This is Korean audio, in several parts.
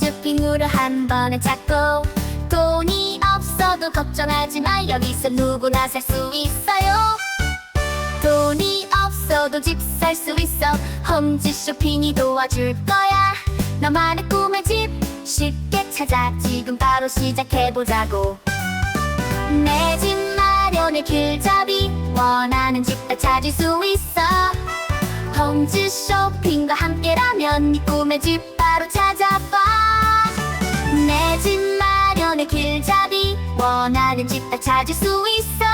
쇼핑으로 한 번에 찾고 돈이 없어도 걱정하지 마. 여기서 누구나 살 수 있어요. 돈이 없어도 집 살 수 있어. 홈즈 쇼핑이 도와줄 거야. 너만의 꿈의 집. 쉽게 찾아. 지금 바로 시작해보자고. 내 집 마련의 길잡이. 원하는 집 다 찾을 수 있어. 홈즈 쇼핑과 함께라면 네 꿈의 집 바로 찾아봐 원하는 집 다 찾을 수 있어.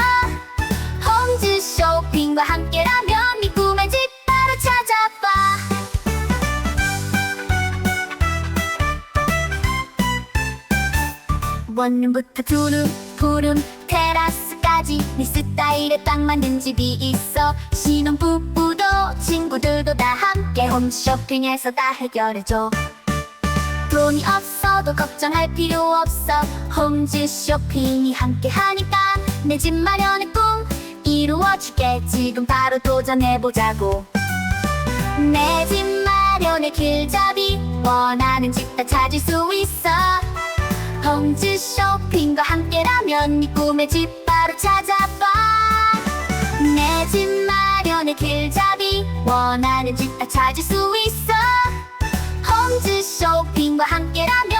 홈즈 쇼핑과 함께라면 네 꿈의 집 바로 찾아봐. 원룸부터 투룸, 푸름, 테라스까지. 네 스타일에 딱 맞는 집이 있어. 신혼 부부도 친구들도 다 함께 홈쇼핑에서 다 해결해줘. 돈이 없어 도 걱정할 필요 없어. 홈즈 쇼핑이 함께 하니까 내 집 마련의 꿈 이루어줄게. 지금 바로 도전해보자고. 내 집 마련의 길잡이 원하는 집 다 찾을 수 있어. 홈즈 쇼핑과 함께라면 네 꿈의 집 바로 찾아봐. 내 집 마련의 길잡이 원하는 집 다 찾을 수 있어. 홈즈 쇼핑과 함께라면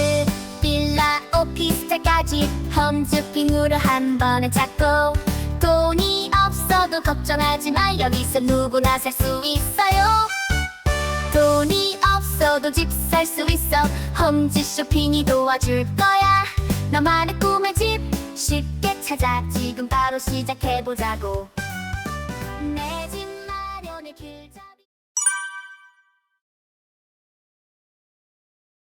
아파트, 빌라, 오피스텔까지 홈쇼핑으로 한 번에 찾고 돈이 없어도 걱정하지 마 여기서 누구나 살 수 있어요. 돈이 없어도 집 살 수 있어 홈즈 쇼핑이 도와줄 거야. 너만의 꿈의 집 쉽게 찾아 지금 바로 시작해보자고. 내 집 마련의 길잡이